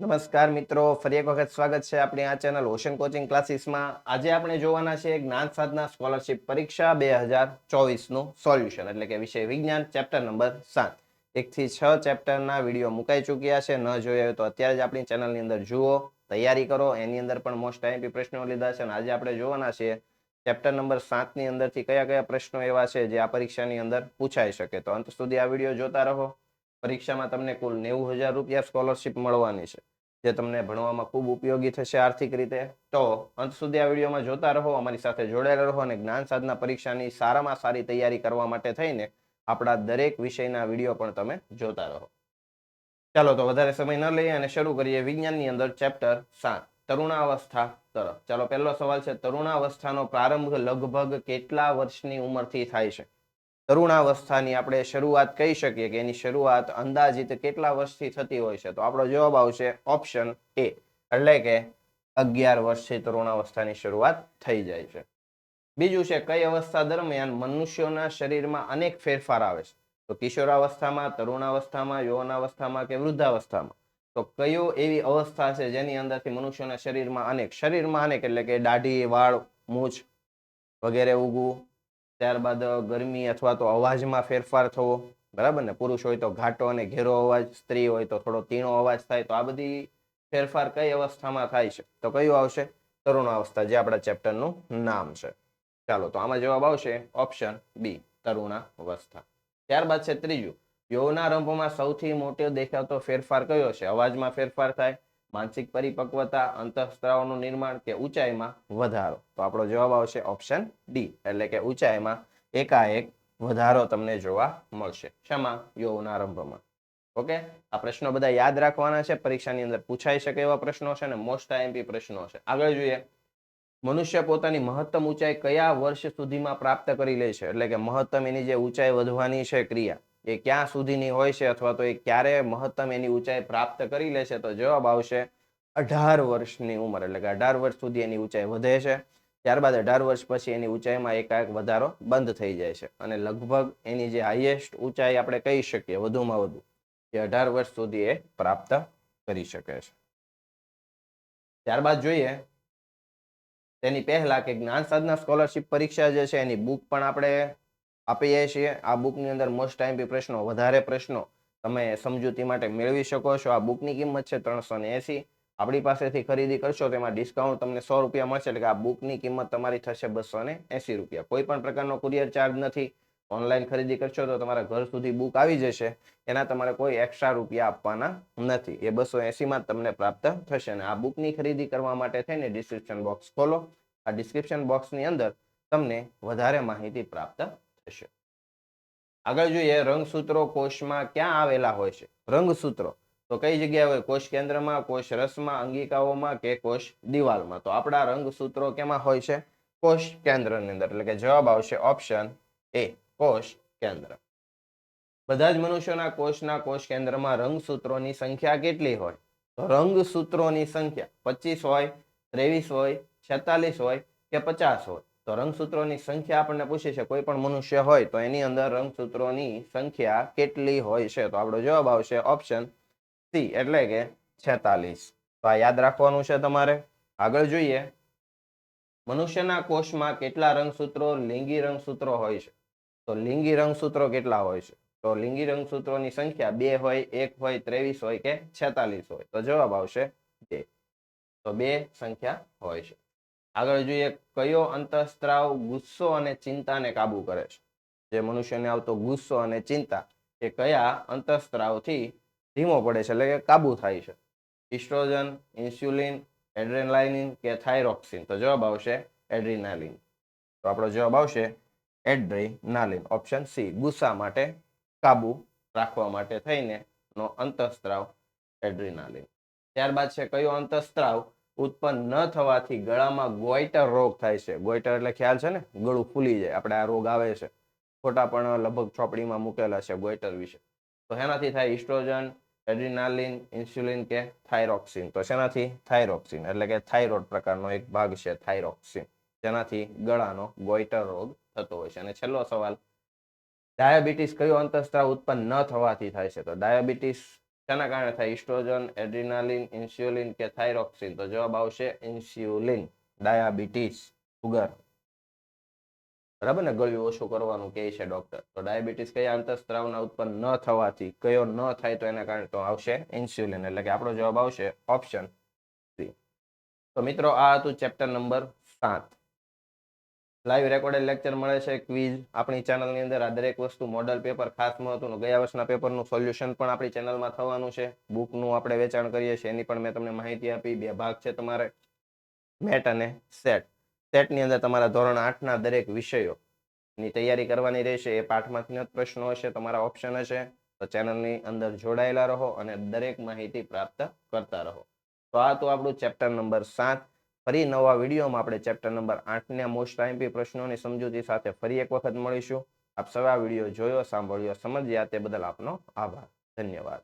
નમસ્કાર મિત્રો, ફરી એક વખત સ્વાગત છે આપણી આ ચેનલ ઓશન કોચિંગ ક્લાસીસમાં. આજે આપણે જોવાના છે જ્ઞાન સાધના સ્કોલરશિપ પરીક્ષા બે હજાર ચોવીસનું સોલ્યુશન, એટલે કે વિષય વિજ્ઞાન, ચેપ્ટર નંબર સાત. એકથી છ ચેપ્ટરના વીડિયો મુકાઈ ચૂક્યા છે, ન જોયા હોય તો અત્યારે જ આપણી ચેનલની અંદર જુઓ, તૈયારી કરો, એની અંદર પણ મોસ્ટ આઈએમપી પ્રશ્નો લીધા છે અને આજે આપણે જોવાના છીએ ચેપ્ટર નંબર સાતની અંદરથી કયા કયા પ્રશ્નો એવા છે જે આ પરીક્ષાની અંદર પૂછાઈ શકે. તો અંત સુધી આ વીડિયો જોતા રહો. પરીક્ષામાં તમને કુલ નેવું હજાર રૂપિયા સ્કોલરશિપ મળવાની છે, જે તમને ભણવામાં ખૂબ ઉપયોગી થશે આર્થિક રીતે. તો અંત સુધી આ વિડીયોમાં જોતા રહો, અમારી સાથે જોડાયેલા રહો અને જ્ઞાન સાધના પરીક્ષાની સારામાં સારી તૈયારી કરવા માટે થઈને આપણા દરેક વિષયના વીડિયો પણ તમે જોતા રહો. ચાલો તો વધારે સમય ન લઈએ અને શરૂ કરીએ વિજ્ઞાનની અંદર ચેપ્ટર સાત, તરુણાવસ્થા તરફ. ચાલો, પહેલો સવાલ છે, તરુણાવસ્થાનો પ્રારંભ લગભગ કેટલા વર્ષની ઉંમરથી થાય છે? તરુણાવસ્થાની આપણે શરૂઆત કહી શકીએ કે એની શરૂઆત અંદાજિત કેટલા વર્ષથી થતી હોય છે? તો આપણો જવાબ આવશે ઓપ્શન એ એટલે કે અગિયાર વર્ષથી તરુણાવસ્થાની શરૂઆત થઈ જાય છે. બીજું છે, કઈ અવસ્થા દરમિયાન મનુષ્યોના શરીરમાં અનેક ફેરફાર આવે છે? તો કિશોરાવસ્થામાં, તરુણાવસ્થામાં, યૌવનાવસ્થામાં કે વૃદ્ધાવસ્થામાં? તો કયો એવી અવસ્થા છે જેની અંદરથી મનુષ્યના શરીરમાં અનેક? શરીરમાં અનેક, એટલે કે દાઢી, વાળ, મૂછ વગેરે ઉગવું ત્યારબાદ ગરમી અથવા તો અવાજમાં ફેરફાર થવો, બરાબર ને? પુરુષ હોય તો ઘાટો અને ઘેરો અવાજ, સ્ત્રી હોય તો થોડો તીણો અવાજ થાય, તો આ બધી ફેરફાર કઈ અવસ્થામાં થાય છે? તો કયું આવશે? તરુણ અવસ્થા જે આપણા ચેપ્ટરનું નામ છે. ચાલો, તો આમાં જવાબ આવશે ઓપ્શન બી તરુણા અવસ્થા ત્યારબાદ છે ત્રીજું. યૌવનારંભમાં સૌથી મોટો દેખાતો ફેરફાર કયો છે? અવાજમાં ફેરફાર થાય માનસિક પરિપક્વતા, અંતઃસ્ત્રાવનું નિર્માણ કે ઊંચાઈમાં વધારો. તો આપણો જવાબ આવશે ઓપ્શન ડી. એટલે કે ઊંચાઈમાં એકાએક વધારો તમને જોવા મળશે. શેમાં આરંભમાં. ઓકે? આ પ્રશ્નો બધા યાદ રાખવાના છે. પરીક્ષાની અંદર પૂછાઈ શકે એવા પ્રશ્નો છે અને મોસ્ટ આઈએમપી પ્રશ્નો છે. આગળ જોઈએ. મનુષ્ય પોતાની મહત્તમ ઊંચાઈ કયા વર્ષ સુધીમાં પ્રાપ્ત કરી લે છે? એટલે કે મહત્તમ એની જે ઊંચાઈ વધવાની છે ક્રિયા. એ ક્યાં સુધીની હોય છે અથવા તો એ ક્યારે મહત્તમ એની ઊંચાઈ પ્રાપ્ત કરી લે છે તો જવાબ આવશે અઢાર વર્ષની ઉંમર. એટલે કે અઢાર વર્ષ સુધી એની ઊંચાઈ વધે છે. ત્યારબાદ અઢાર વર્ષ પછી એની ઊંચાઈમાં એકાએક વધારો બંધ થઈ જાય છે. અને લગભગ એની જે હાઈએસ્ટ ઊંચાઈ આપણે કહી શકીએ, વધુમાં વધુ, એ અઢાર વર્ષ સુધી એ પ્રાપ્ત કરી શકે છે. ત્યારબાદ જોઈએ, તેની પહેલા કે જ્ઞાન સાધના સ્કોલરશિપ પરીક્ષા જે છે, એની બુક પણ આપણે આપીએ છીએ. આ બુકની અંદર મોસ્ટ ટાઈમ પ્રશ્નો, વધારે પ્રશ્નો તમે સમજૂતી માટે મેળવી શકો છો. આ બુકની કિંમત છે ત્રણસો ને એસી. આપણી પાસેથી ખરીદી કરશો તેમાં ડિસ્કાઉન્ટ તમને સો રૂપિયા મળશે. એટલે કે આ બુકની કિંમત તમારી થશે બસો ને એસી રૂપિયા. કોઈ પણ પ્રકારનો કુરિયર ચાર્જ નથી. ઓનલાઈન ખરીદી કરશો તો તમારા ઘર સુધી બુક આવી જશે. એના તમારે કોઈ એક્સ્ટ્રા રૂપિયા આપવાના નથી. એ બસો એસીમાં તમને પ્રાપ્ત થશે. અને આ બુકની ખરીદી કરવા માટે થઈને ડિસ્ક્રિપ્શન બોક્સ ખોલો. આ ડિસ્ક્રિપ્શન બોક્સની અંદર તમને વધારે માહિતી પ્રાપ્ત થશે આગળ જોઈએ રંગસૂત્રો કોષમાં ક્યાં આવેલા હોય છે. રંગસૂત્રો. તો કઈ જગ્યાએ હોય? કોષ કેન્દ્રમાં, કોષ રસમાં, અંગિકાઓમાં કે કોષ દિવાલમાં? તો આપણા રંગસૂત્રો કેમાં હોય છે? કોષ કેન્દ્રની અંદર. એટલે કે જવાબ આવશે ઓપ્શન એ, કોષ કેન્દ્ર. બધા જ મનુષ્યોના કોષના કોષ કેન્દ્રમાં રંગસૂત્રોની સંખ્યા કેટલી હોય? તો રંગસૂત્રોની સંખ્યા પચીસ હોય, ત્રેવીસ હોય, છેતાલીસ હોય કે પચાસ હોય? તો રંગસૂત્રોની સંખ્યા આપણને પૂછી છે, કોઈ પણ મનુષ્ય હોય તો એની અંદર રંગસૂત્રોની સંખ્યા કેટલી હોય છે? તો આપણો જવાબ આવશે ઓપ્શન સી એટલે કે છેતાલીસ. તો આ યાદ રાખવાનું છે તમારે. આગળ જોઈએ. મનુષ્યના કોષમાં કેટલા રંગસૂત્રો? લિંગી રંગસૂત્રો હોય છે. તો લિંગી રંગસૂત્રો કેટલા હોય છે? તો લિંગી રંગસૂત્રોની સંખ્યા બે હોય, એક હોય, ત્રેવીસ હોય કે છેતાલીસ હોય. તો જવાબ આવશે બે. તો બે સંખ્યા હોય છે. આગળ જોઈએ કયો અંતઃસ્ત્રાવ ગુસ્સો અને ચિંતાને કાબુ કરે છે. જે મનુષ્યને આવતો ગુસ્સો અને ચિંતા એ કયા અંતઃસ્ત્રાવથી ધીમો પડે છે એટલે કે કાબુ થાય છે. ઇસ્ટ્રોજન, ઇન્સ્યુલિન, એડ્રેનાલિન કે થાઇરોક્સિન. તો જવાબ આવશે એડ્રીનાલિન. તો આપણો જવાબ આવશે એડ્રીનાલિન. ઓપ્શન સી, ગુસ્સા માટે કાબુ રાખવા માટે થઈને નો અંતઃસ્ત્રાવ એડ્રીનાલિન. ત્યારબાદ છે કયો અંતઃસ્ત્રાવ? ઉત્પન્ન ન થવાથી ગળામાં ગોઈટર રોગ થાય છે. ગોઈટર એટલે ખ્યાલ છે ને? ગળું ફૂલી જાય. આપણે આ રોગ આવે છે. ખોટા પણ લગભગ ચોપડીમાં મૂકેલા છે ગોઈટર વિશે. તો એનાથી થાય ઇસ્ટ્રોજન, એડ્રિનાલિન, ઇન્સ્યુલિન કે થાઇરોક્સિન. તો શેનાથી? થાઇરોક્સિન. એટલે કે થાઇરોઇડ પ્રકારનો એક ભાગ છે થાઇરોક્સિન. જેનાથી ગળાનો ગોઈટર રોગ થતો હોય છે. અને છેલ્લો સવાલ, ડાયાબિટીસ કયો અંતઃસ્ત્રાવ ઉત્પન્ન ન થવાથી થાય છે? તો ડાયાબિટીસ શાના કારણે થાય ઇસ્ટ્રોજન, એડ્રિનાલિન, ઇન્સ્યુલિન કે થાઇરોક્સિન? તો જવાબ આવશે ઇન્સ્યુલિન, ડાયાબિટીસ, સુગર. બરાબર ને? ગળ્યું ઓછું કરવાનું કહે છે ડોક્ટર. તો ડાયાબિટીસ કયા અંતઃસ્ત્રાવના ઉત્પન્ન ન થવાથી, કયો ન થાય તો એના કારણે તો આવશે ઇન્સ્યુલિન. એટલે કે આપણો જવાબ આવશે ઓપ્શન સી. તો મિત્રો, આ હતું ચેપ્ટર નંબર સાત. લાઈવ રેકોર્ડેડ લેક્ચર મળે છે ક્વિઝ આપણી ચેનલની અંદર. આ દરેક વસ્તુ મોડલ પેપર ખાસ મહત્વનું. ગયા વર્ષના પેપરનું સોલ્યુશન પણ આપણી ચેનલમાં થવાનું છે. બુકનું આપણે વેચાણ કરીએ છીએ. એની પણ મેં તમને માહિતી આપી. બે ભાગ છે તમારે. મેટ અને સેટ સેટની અંદર તમારા ધોરણ આઠના દરેક વિષયોની તૈયારી કરવાની રહેશે. એ પાઠમાંથી જ પ્રશ્નો હશે, તમારા ઓપ્શન હશે. તો ચેનલની અંદર જોડાયેલા રહો અને દરેક માહિતી પ્રાપ્ત કરતા રહો. તો આ તો આપણું ચેપ્ટર નંબર સાત. ફરી નવા વિડીયોમાં આપણે ચેપ્ટર નંબર આઠના મોસ્ટ આઈમ્પી પ્રશ્નોની સમજૂતી સાથે ફરી એક વખત મળીશું. આપ સવા વીડિયો જોયો, સાંભળ્યો, સમજ્યા તે બદલ આપનો આભાર. ધન્યવાદ.